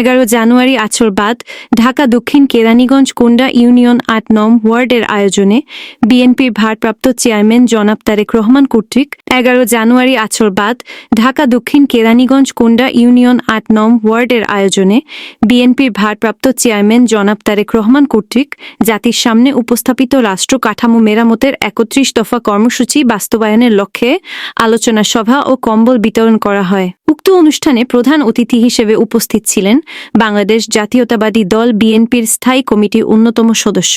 এগারো জানুয়ারি আছরবাদ ঢাকা, দক্ষিণ কেরানীগঞ্জ, কোন্ডা ইউনিয়ন আট নম ওয়ার্ডের আয়োজনে বিএনপির ভারপ্রাপ্ত চেয়ারম্যান জনাব তারেক রহমান কর্তৃক এগারো জানুয়ারি আছরবাদ ঢাকা, দক্ষিণ কেরানীগঞ্জ, কোন্ডা ইউনিয়ন আট নম ওয়ার্ডের আয়োজনে বিএনপির ভারপ্রাপ্ত চেয়ারম্যান জনাব তারেক রহমান কর্তৃক জাতির সামনে উপস্থাপিত রাষ্ট্র কাঠামো মেরামতের একত্রিশ দফা কর্মসূচি বাস্তবায়নের লক্ষ্যে আলোচনা সভা ও কম্বল বিতরণ করা হয়। উক্ত অনুষ্ঠানে প্রধান অতিথি হিসেবে উপস্থিত ছিলেন বাংলাদেশ জাতীয়তাবাদী দল বিএনপির স্থায়ী কমিটির অন্যতম সদস্য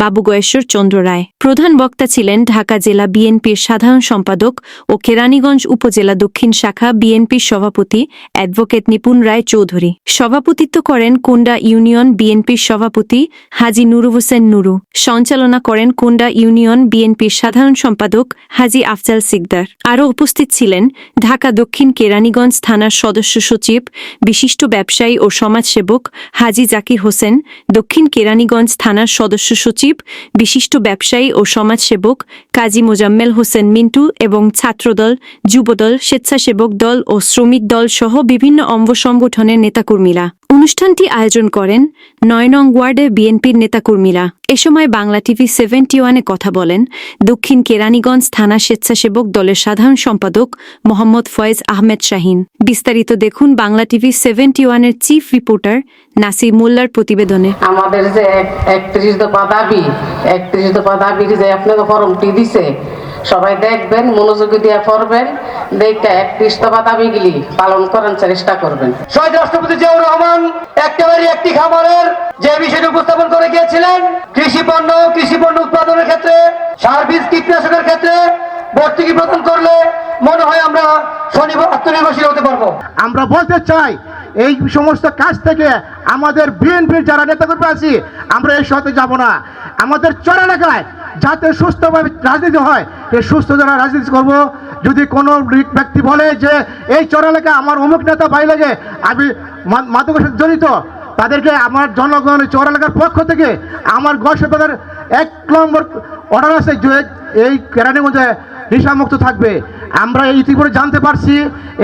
বাবু গয়েশ্বর চন্দ্র রায়। প্রধান বক্তা ছিলেন ঢাকা জেলা বিএনপির সাধারণ সম্পাদক ও কেরানীগঞ্জ উপজেলা দক্ষিণ শাখা বিএনপির সভাপতি অ্যাডভোকেট নিপুণ রায় চৌধুরী। সভাপতিত্ব করেন কোন্ডা ইউনিয়ন বিএনপির সভাপতি হাজি নুরু হোসেন নুরু। সঞ্চালনা করেন কোন্ডা ইউনিয়ন বিএনপির সাধারণ সম্পাদক হাজি আফজাল সিকদার। আরও উপস্থিত ছিলেন ঢাকা দক্ষিণ কেরানীগঞ্জ থানার সদস্য সচিব, বিশিষ্ট ব্যবসায়ী ও সমাজসেবক হাজি জাকির হোসেন, দক্ষিণ কেরানীগঞ্জ থানার সদস্য সচিব, বিশিষ্ট ব্যবসায়ী ও সমাজসেবক কাজী মোজাম্মেল হোসেন মিন্টু এবং ছাত্রদল, যুবদল, স্বেচ্ছাসেবক দল ও শ্রমিক দল সহ বিভিন্ন অঙ্গ সংগঠনের নেতাকর্মীরা। অনুষ্ঠানটি আয়োজন করেন নয় নং ওয়ার্ডে বিএনপির নেতাকর্মীরা। এ সময় বাংলা টিভি সেভেন্টি ওয়ানে কথা বলেন দক্ষিণ কেরানীগঞ্জ থানা স্বেচ্ছাসেবক দলের সাধারণ সম্পাদক মোহাম্মদ ফয়েজ আহমেদ শাহিন। বিস্তারিত দেখুন বাংলা টিভি সেভেন্টি ওয়ানের চিফ রিপোর্টার নাসির মোল্লার প্রতিবেদনে। আমাদের যে একত্রিশ দফা দাবি, একত্রিশ দফা দাবির যে আপনাকে ফর্মটি দিছে সবাই দেখবেন মনোযোগী দিয়ে পড়বেন দেখে একত্রিশ দফা দাবিগুলি পালন করার চেষ্টা করবেন। শহীদ রাষ্ট্রপতি জিয়াউর রহমান একেবারে একটি খামারের যে বিষয়টি উপস্থাপন করে গিয়েছিলেন কৃষি পণ্য কৃষি পণ্য উৎপাদনের ক্ষেত্রে সার বীজ কীটনাশকের ক্ষেত্রে ভর্তুকি প্রদান করলে মনে হয় আমরা স্বনির্ভর আত্মনির্ভরশীল হতে পারব। আমরা বলতে চাই এই সমস্ত কাজ থেকে আমাদের বিএনপির যারা নেতাকর্মী আছি আমরা এই সাথে যাব না। আমাদের চর এলাকায় যাতে সুস্থভাবে রাজনীতি হয় এই সুস্থ যারা রাজনীতি করব, যদি কোনো ব্যক্তি বলে যে, এই চর এলাকায় আমার অমুক নেতা ভাই লাগে, আমি মাদকের সাথে জড়িত, তাদেরকে আমার জনগণ চর এলাকার পক্ষ থেকে আমার গড় এক নম্বর অর্ডার আছে যে, এই কেরানীগঞ্জে নেশামুক্ত থাকবে। আমরা এই ইতিপূর্বে জানতে পারছি,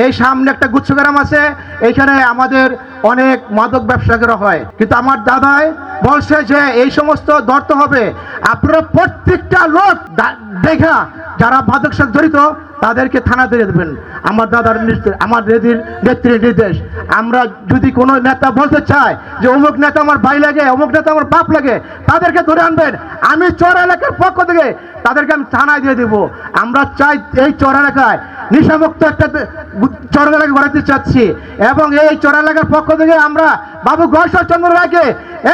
এই সামনে একটা গুচ্ছগ্রাম আছে, এখানে আমাদের অনেক মাদক ব্যবসায়ীরা হয়। কিন্তু আমার দাদাই বলছে যে, এই সমস্ত দর্ত হবে। আপনারা প্রত্যেকটা লোক দেখা যারা মাদক সাথে জড়িত, তাদেরকে থানাতে দেবেন। আমার দাদার আমার দিদির নেত্রীর নির্দেশ। আমরা যদি কোনো নেতা বলতে চায় যে অমুক নেতা আমার ভাই লাগে, অমুক নেতা আমার বাপ লাগে, তাদেরকে ধরে আনবেন। আমি চর এলাকার পক্ষ থেকে তাদেরকে আমি থানায় দিয়ে দেবো। আমরা চাই এই চর এলাকায় নিশামুক্ত একটা চর এলাকা গড়াতে চাচ্ছি। এবং এই চর এলাকার পক্ষ থেকে আমরা বাবু গয়েশ্বর চন্দ্র রায়কে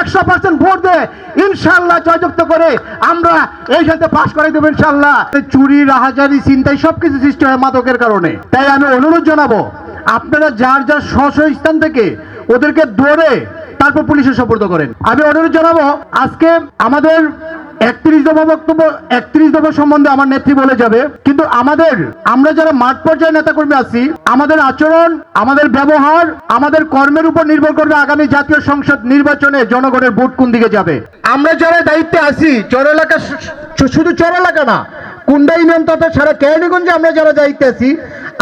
একশো পার্সেন্ট ভোট দিয়ে ইনশাল্লাহ জয়যুক্ত করে আমরা এই সাথে পাশ করে দেবো ইনশাল্লাহ চুরি, রাহাজারি চিন্তাই সবকিছু সৃষ্টি হয় মাদকের কারণে। তাই আমি অনুরোধ জানাব, আপনারা যার যার স্ব স্থান থেকে ওদেরকে ধরে তারপর পুলিশে সোপর্দ করেন। আমি অনুরোধ জানাব, আজকে আমাদের একত্রিশ দফা বক্তব্য, একত্রিশ দফা সম্বন্ধে আমার নেত্রী বলে যাবে। কিন্তু আমাদের, আমরা যারা মাঠ পর্যায়ে নেতাকর্মী আছি, আমাদের আচরণ, আমাদের ব্যবহার, আমাদের কর্মের উপর নির্ভর করবে আগামী জাতীয় সংসদ নির্বাচনে জনগণের ভোট কোন দিকে যাবে। আমরা যারা দায়িত্বে আছি, চর এলাকা শুধু চর এলাকা না, কুন্ডা ইউনিয়ন তথা সারা কেরানীগঞ্জে আমরা যারা দায়িত্বে আছি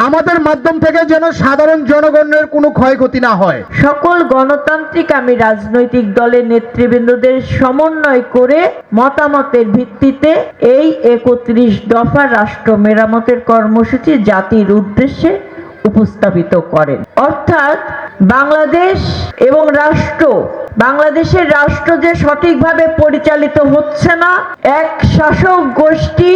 আমাদের মাধ্যম থেকে যেন সাধারণ জনগণের কোনো ক্ষয়ক্ষতি না হয়। সকল গণতান্ত্রিক আমি রাজনৈতিক দলের নেতৃবৃন্দদের সমন্বয় করে মতামতের ভিত্তিতে এই একত্রিশ দফা রাষ্ট্র মেরামতের কর্মসূচি জাতির উদ্দেশ্যে উপস্থাপিত করেন। অর্থাৎ বাংলাদেশ এবং রাষ্ট্র, বাংলাদেশের রাষ্ট্র যে সঠিকভাবে পরিচালিত হচ্ছে না, এক শাসক গোষ্ঠী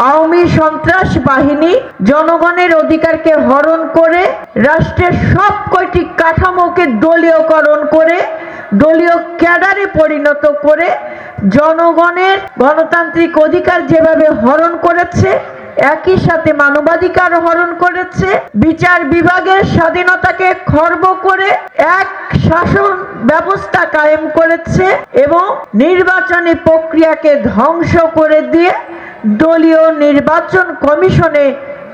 আওয়ামী সন্ত্রাস বাহিনী জনগণের অধিকারকে হরণ করে, রাষ্ট্রের সব কয়টি কাঠামোকে দলীয়করণ করে, দলীয় ক্যাডারে পরিণত করে, জনগণের গণতান্ত্রিক অধিকার যেভাবে হরণ করেছে, একই সাথে মানবাধিকার হরণ করেছে, বিচার বিভাগের স্বাধীনতাকে খর্ব করে এক শাসন ব্যবস্থা কায়েম করেছে এবং নির্বাচনী প্রক্রিয়াকে ধ্বংস করে দিয়ে দলীয় নির্বাচন কমিশনে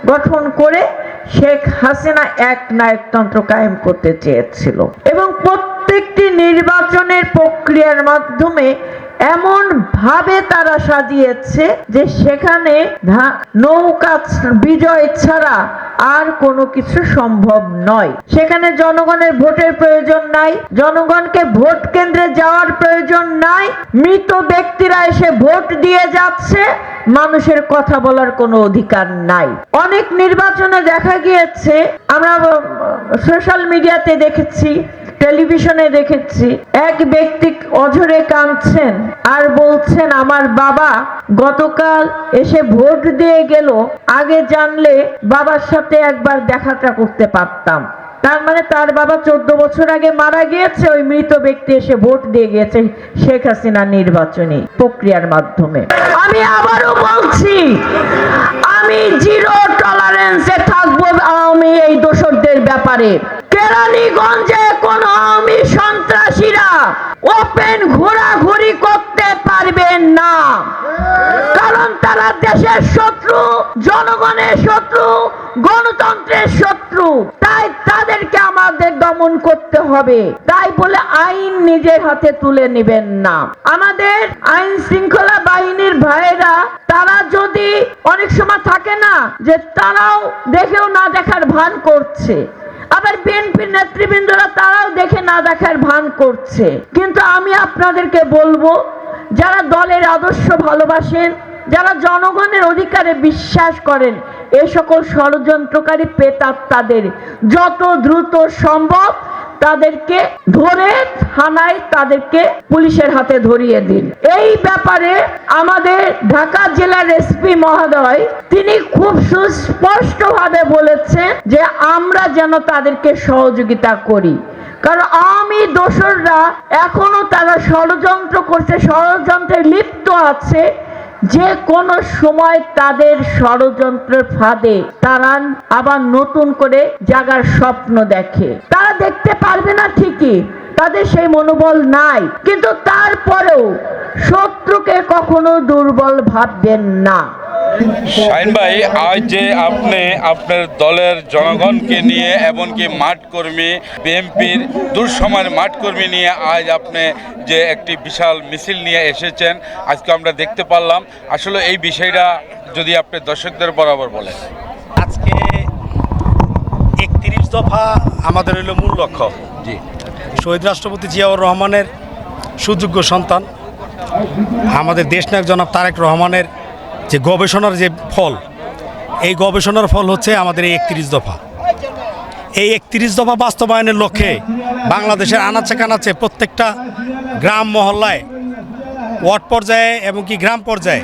গঠন করে শেখ হাসিনা এক নায়কতন্ত্র কায়েম করতে চেয়েছিল। এবং প্রত্যেকটি নির্বাচনের প্রক্রিয়ার মাধ্যমে এমন ভাবে তারা সাজিয়েছে যে সেখানে নৌকা বিজয় ছাড়া আর কোনো কিছু সম্ভব নয়। সেখানে জনগণের ভোটের প্রয়োজন নাই, জনগণকে ভোট কেন্দ্রে যাওয়ার প্রয়োজন নাই, মৃত ব্যক্তিরা এসে ভোট দিয়ে যাচ্ছে, মানুষের কথা বলার কোনো অধিকার নাই। অনেক নির্বাচনে দেখা গিয়েছে, আমরা সোশ্যাল মিডিয়াতে দেখেছি টেলিভিশনে দেখেছি, এক ব্যক্তি অঝরে কাঁদছেন আর বলছেন, আমার বাবা গতকাল এসে ভোট দিয়ে গেল, আগে জানলে বাবার সাথে একবার দেখাটা করতে পারতাম। তার মানে তার বাবা চোদ্দ বছর আগে মারা গিয়েছে, ওই মৃত ব্যক্তি এসে ভোট দিয়ে গিয়েছে শেখ হাসিনা নির্বাচনী প্রক্রিয়ার মাধ্যমে। আমি আবারও বলছি, আমি জিরো টলারেন্সে থাকব আমি এই দোষরদের ব্যাপারে। কেরানীগঞ্জে কোন আওয়ামী সন্ত্রাসীরা ওপেন ঘোরাঘুরি করতে পারবেন না। কারণ তারা দেশের শত্রু, জনগণের শত্রু, গণতন্ত্রের শত্রু। তাই তাদেরকে আমাদের দমন করতে হবে। তাই বলে আইন নিজের হাতে তুলে নেবেন না। আমাদের আইন শৃঙ্খলা বাহিনীর ভাইয়েরা, তারা যদি অনেক সময় থাকে না যে তারাও দেখেও না দেখার ভান করছে। আবার বিএনপির নেতৃবৃন্দরা তারাও দেখে না দেখার ভান করছে। কিন্তু আমি আপনাদেরকে বলব, যারা দলের আদর্শ ভালোবাসেন, যারা জনগণের অধিকারে বিশ্বাস করেন, এ সকল ষড়যন্ত্রকারী প্রেতাত্মাদের যত দ্রুত সম্ভব তাদেরকে ধরে থানায় তাদেরকে পুলিশের হাতে ধরিয়ে দিন। এই ব্যাপারে আমাদের ঢাকা জেলার এসপি মহোদয়, তিনি খুব সুস্পষ্টভাবে বলেছেন যে আমরা যেন তাদেরকে সহযোগিতা করি। কারণ আওয়ামী দোসররা, এখনও তারা ষড়যন্ত্র করছে, ষড়যন্ত্রে লিপ্ত আছে। যে কোনো সময় তাদের ষড়যন্ত্রের ফাঁদে তারা আবার নতুন করে জাগার স্বপ্ন দেখে। তারা দেখতে পারবে না ঠিকই, তাদের সেই মনোবল নাই। কিন্তু তারপরেও শত্রুকে কখনো দুর্বল ভাববেন না। শাইন ভাই আজ যে আপনি আপনার দলের জনগণকে নিয়ে এমনকি মাঠ কর্মী বিএনপির দুঃসময়ের মাঠ কর্মী নিয়ে আজ আপনি যে একটি বিশাল মিছিল নিয়ে এসেছেন আজকে আমরা দেখতে পারলাম। আসলে এই বিষয়টা যদি আপনি দর্শকদের বরাবর বলেন। আজকে একত্রিশ দফা আমাদের হইল মূল লক্ষ্য। জি। শহীদ রাষ্ট্রপতি জিয়াউর রহমানের সুযোগ্য সন্তান আমাদের দেশনায়ক জনাব তারেক রহমানের যে গবেষণার যে ফল, এই গবেষণার ফল হচ্ছে আমাদের এই একত্রিশ দফা। এই একত্রিশ দফা বাস্তবায়নের লক্ষ্যে বাংলাদেশের আনাচে কানাচে প্রত্যেকটা গ্রাম মহল্লায়, ওয়ার্ড পর্যায়ে এবং কি গ্রাম পর্যায়ে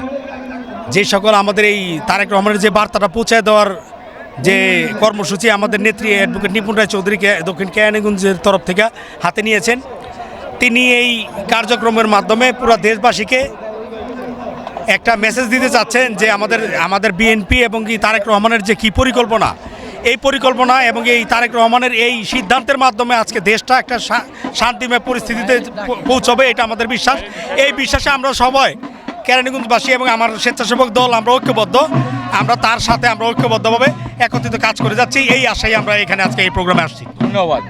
যে সকল আমাদের এই তারেক রহমানের যে বার্তাটা পৌঁছায় দেওয়ার যে কর্মসূচি আমাদের নেত্রী অ্যাডভোকেট নিপুণ রায় চৌধুরীকে দক্ষিণ কেরানীগঞ্জের তরফ থেকে হাতে নিয়েছেন, তিনি এই কার্যক্রমের মাধ্যমে পুরো দেশবাসীকে একটা মেসেজ দিতে চাচ্ছেন যে আমাদের আমাদের বিএনপি এবং কি তারেক রহমানের যে কি পরিকল্পনা, এই পরিকল্পনা এবং এই তারেক রহমানের এই সিদ্ধান্তের মাধ্যমে আজকে দেশটা একটা শান্তিময় পরিস্থিতিতে পৌঁছবে, এটা আমাদের বিশ্বাস। এই বিশ্বাসে আমরা সবাই, কেরানীগঞ্জবাসী এবং আমার স্বেচ্ছাসেবক দল, আমরা ঐক্যবদ্ধ। আমরা তার সাথে আমরা ঐক্যবদ্ধভাবে একত্রিত কাজ করে যাচ্ছি। এই আশায় আমরা এখানে আজকে এই প্রোগ্রামে আসছি। ধন্যবাদ।